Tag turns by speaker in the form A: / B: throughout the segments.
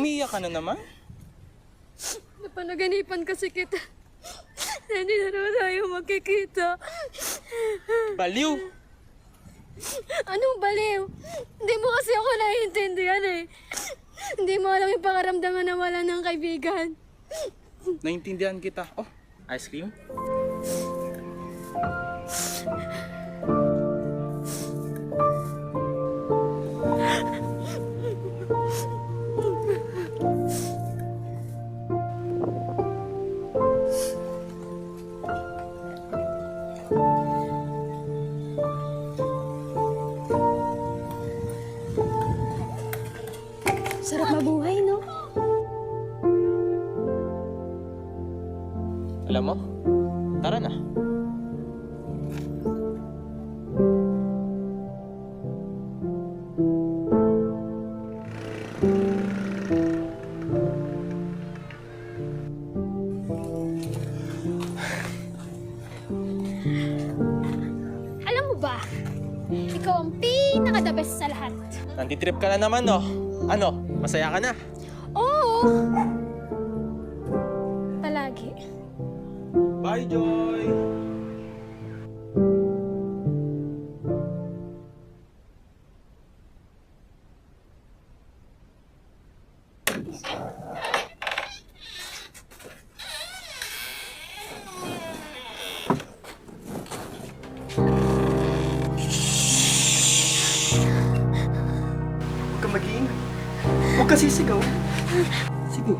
A: Umiiyak ka na naman?
B: Napanaganipan kasi kita. Hindi na naman tayo magkikita.
A: Baliw!
B: Anong baliw? Hindi mo kasi ako naiintindihan eh. Hindi mo alam yung pakaramdaman na wala ng kaibigan.
A: Naintindihan kita. Oh, ice cream? Nantitrip ka na naman, no? Ano? Masaya ka na?
B: Oo!
C: Huwag ka sisigaw. Sige.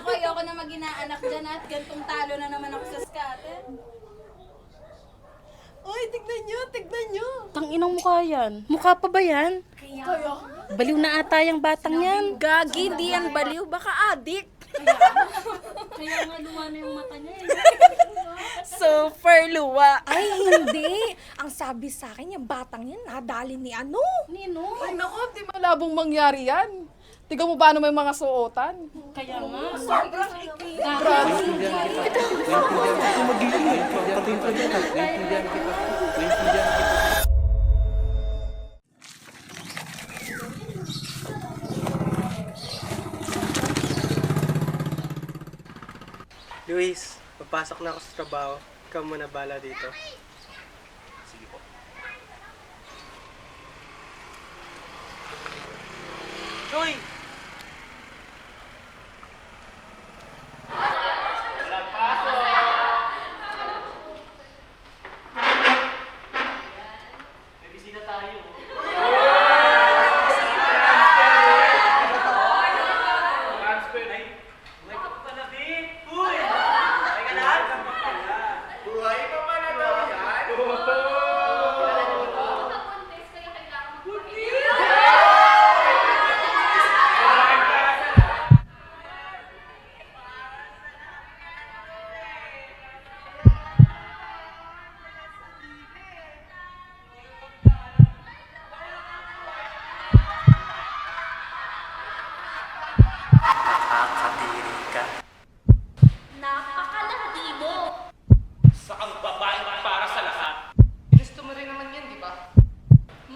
D: Naku, ayoko na mag-inaanak dyan at gantong talo na naman ako sa scatter.
E: Uy, tignan nyo, tignan nyo.
D: Tang inang mukha yan. Mukha pa ba yan?
E: Kaya,
D: Baliw na ata yung batang yan.
E: Gagi, di yan baliw. Baka adik.
D: Kaya nga luwa na yung mata niya eh.
E: Super luwa.
F: Ay, hindi. Ang sabi sa akin, yung batang yan, nadali ni ano.
D: Nino?
E: Ay naku, di malabong mangyari yan. Tiga mo ba may mga suotan?
D: Kaya nga.
A: Naintindihan kita. Huwag ka mag-iingay. Naintindihan kita. Naintindihan kita. Naintindihan kita.
C: Luis, papasok na ako sa trabaho. Ikaw muna bala dito. Joy!
A: Joy?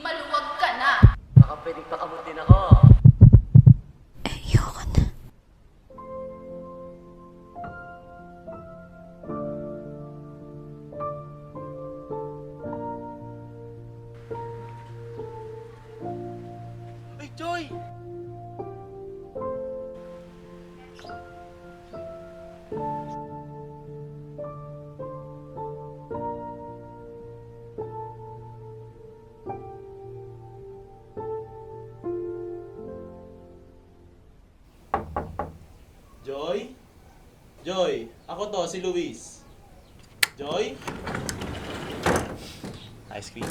A: Maluwag ka na! Baka pwedeng pakamot Ako to, si Luis. Joy? Ice cream.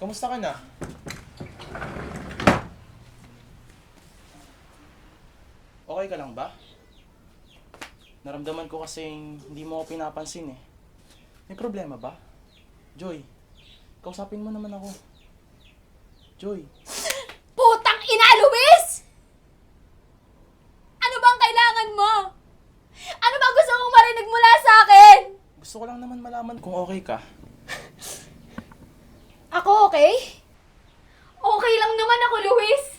A: Kamusta ka na? Okay ka lang ba? Naramdaman ko kasing hindi mo ako pinapansin eh. May problema ba? Joy, kausapin mo naman ako. Joy,
B: Putang ina, Luis! Ano bang kailangan mo? Ano bang gusto mong marinig mula sa akin?
A: gusto ko lang naman malaman kung okay ka.
B: Ako okay? Okay lang naman ako, Luis.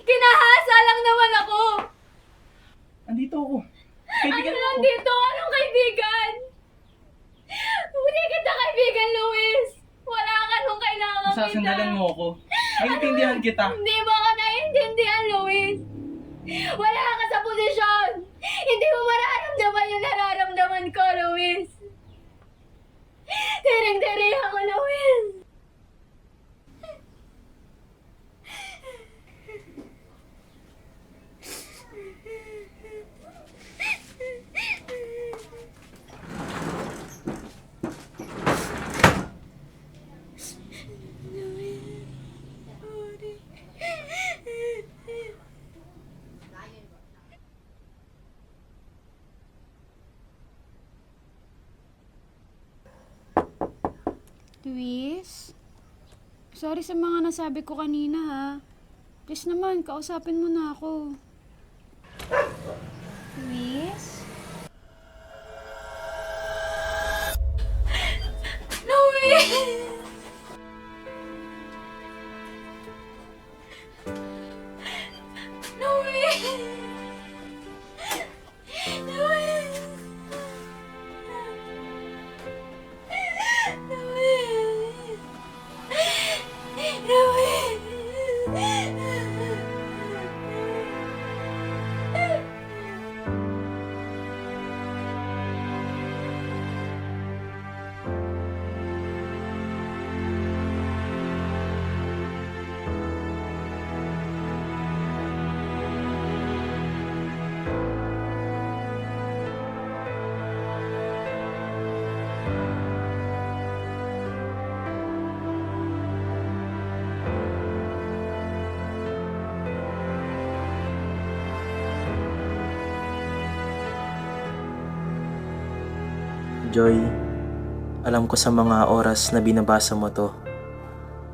B: Kinahasa lang naman ako.
A: Andito ako.
B: ano lang dito? Anong kaibigan? Hindi kita kaibigan, Luis. Wala ka nung kailangan
A: Sasandalan mo ako. Naiintindihan kita.
B: Hindi mo ako naiintindihan, Luis. Wala ka sa posisyon. Hindi mo mararamdaman yung nararamdaman ko, Luis. Tiring-tiri ako, Luis.
G: Luis? Sorry sa mga nasabi ko kanina ha. Please naman, kausapin mo na ako. Luis?
B: Luis! Luis!
H: Joy, alam ko sa mga oras na binabasa mo to,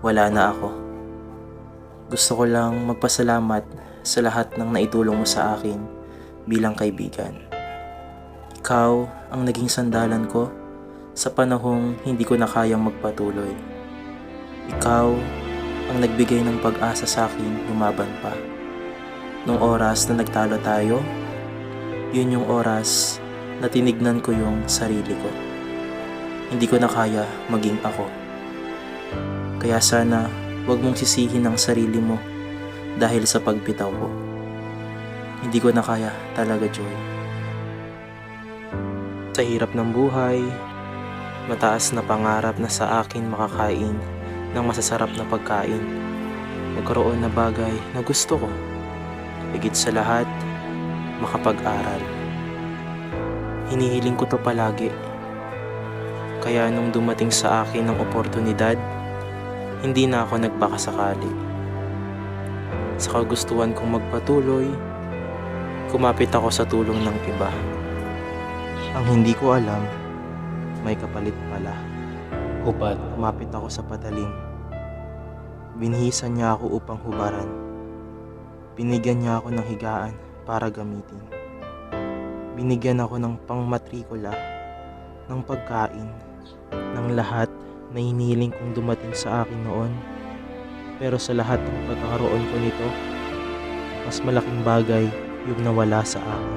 H: wala na ako. Gusto ko lang magpasalamat sa lahat ng naitulong mo sa akin bilang kaibigan. Ikaw ang naging sandalan ko sa panahong hindi ko na kayang magpatuloy. Ikaw ang nagbigay ng pag-asa sa akin lumaban pa. Nung oras na nagtalo tayo, yun yung oras na tinignan ko yung sarili ko. Hindi ko na kaya maging ako. Kaya sana wag mong sisihin ang sarili mo dahil sa pagbitaw ko. Hindi ko na kaya talaga, Joy. Sa hirap ng buhay, mataas na pangarap na sa akin makakain ng masasarap na pagkain. Nagkaroon na bagay na gusto ko. Higit sa lahat, makapag-aral. Hinihiling ko to palagi. Kaya nung dumating sa akin ang oportunidad, hindi na ako nagpakasakali. Sa kagustuhan kong magpatuloy, kumapit ako sa tulong ng iba. Ang hindi ko alam, may kapalit pala. Hubad. Kumapit ako sa patalim. Binihisan niya ako upang hubaran. Binigyan niya ako ng higaan para gamitin. Binigyan ako ng pangmatrikula, ng pagkain, ng lahat na hinihiling kong dumating sa akin noon. Pero sa lahat ng pagkakaroon ko nito, mas malaking bagay yung nawala sa akin.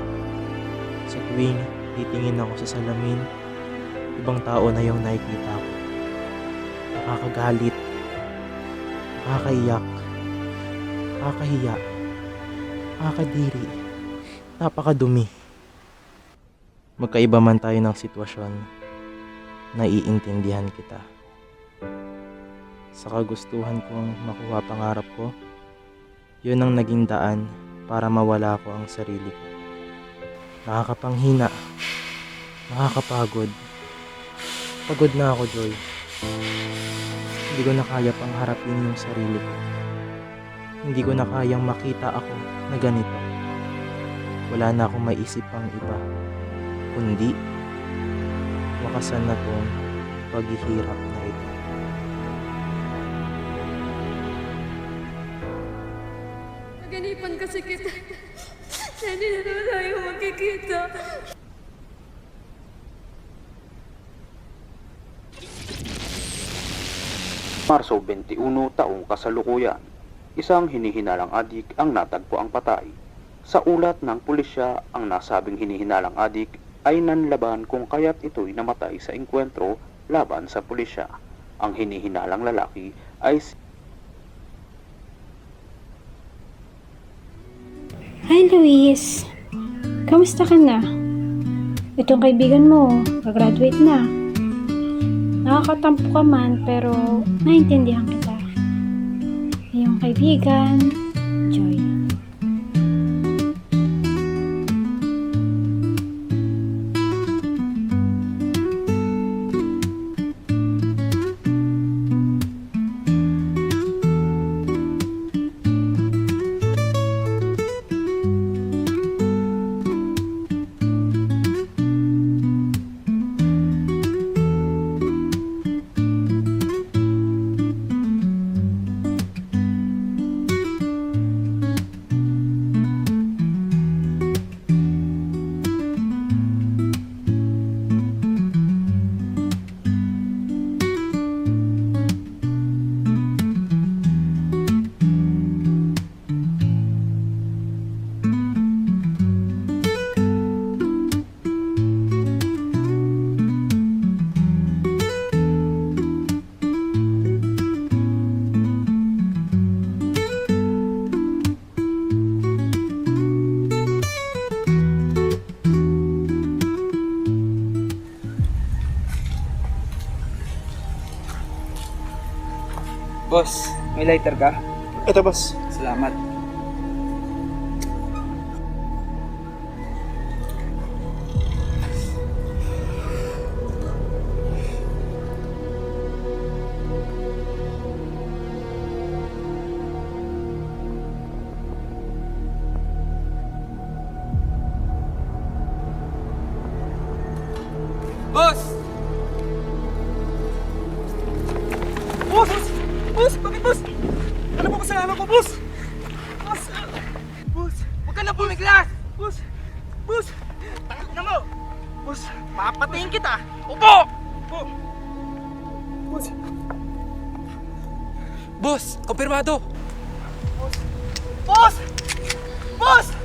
H: Sa tuwing titingin ako sa salamin, ibang tao na yung nakikita ko. Nakakagalit, nakakaiyak, nakakahiya, nakakadiri, napakadumi. Magkaiba man tayo ng sitwasyon, naiintindihan kita. sa kagustuhan kong makuha pangarap ko, yun ang naging daan para mawala ko ang sarili ko. Nakakapanghina, nakakapagod. Pagod na ako, Joy. Hindi ko na kaya pang harapin yung sarili ko. Hindi ko na kayang makita ako na ganito. Wala na akong maisip pang iba. Kundi, wakasan na tong paghihirap na ito.
B: Naganipan kasi kita. Hindi na naman tayo magkikita.
I: Marso 21 taong kasalukuyan, isang hinihinalang adik ang natagpo ang patay. Sa ulat ng pulisya, ang nasabing hinihinalang adik ay nanlaban kung kaya't ito'y namatay sa engkwentro laban sa pulisya. Ang hinihinalang lalaki ay si
G: Hi, Luis. Kamusta ka na? Itong kaibigan mo, gagraduate na. Nakakatampo ka man, pero naintindihan kita. Iyong kaibigan,
J: Boss, may lighter ka?
A: Ito, boss.
J: Salamat. Boss! Boss!